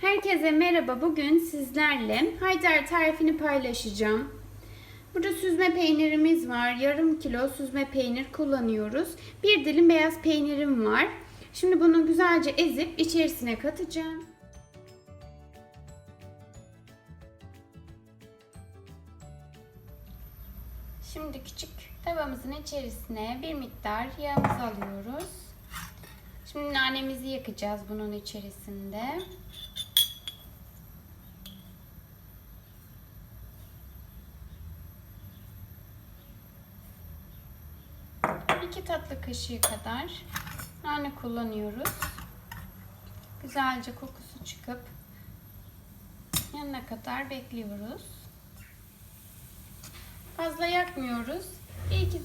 Herkese merhaba. Bugün sizlerle haydar tarifini paylaşacağım. Burada süzme peynirimiz var. Yarım kilo süzme peynir kullanıyoruz. Bir dilim beyaz peynirim var. Şimdi bunu güzelce ezip içerisine katacağım. Şimdi küçük tavamızın içerisine bir miktar yağımızı alıyoruz. Şimdi nanemizi yakacağız bunun içerisinde. İki tatlı kaşığı kadar nane kullanıyoruz. Güzelce kokusu çıkıp yanına kadar bekliyoruz. Fazla yakmıyoruz.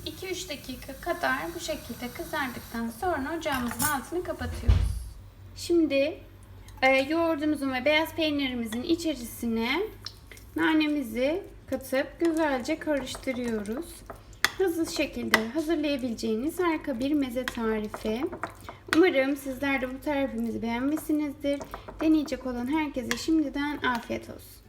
2-3 dakika kadar bu şekilde kızardıktan sonra ocağımızın altını kapatıyoruz. Şimdi e, yoğurdumuzun ve beyaz peynirimizin içerisine nanemizi katıp güzelce karıştırıyoruz. Hızlı şekilde hazırlayabileceğiniz harika bir meze tarifi. Umarım sizler de bu tarifimizi beğenmişsinizdir. Deneyecek olan herkese şimdiden afiyet olsun.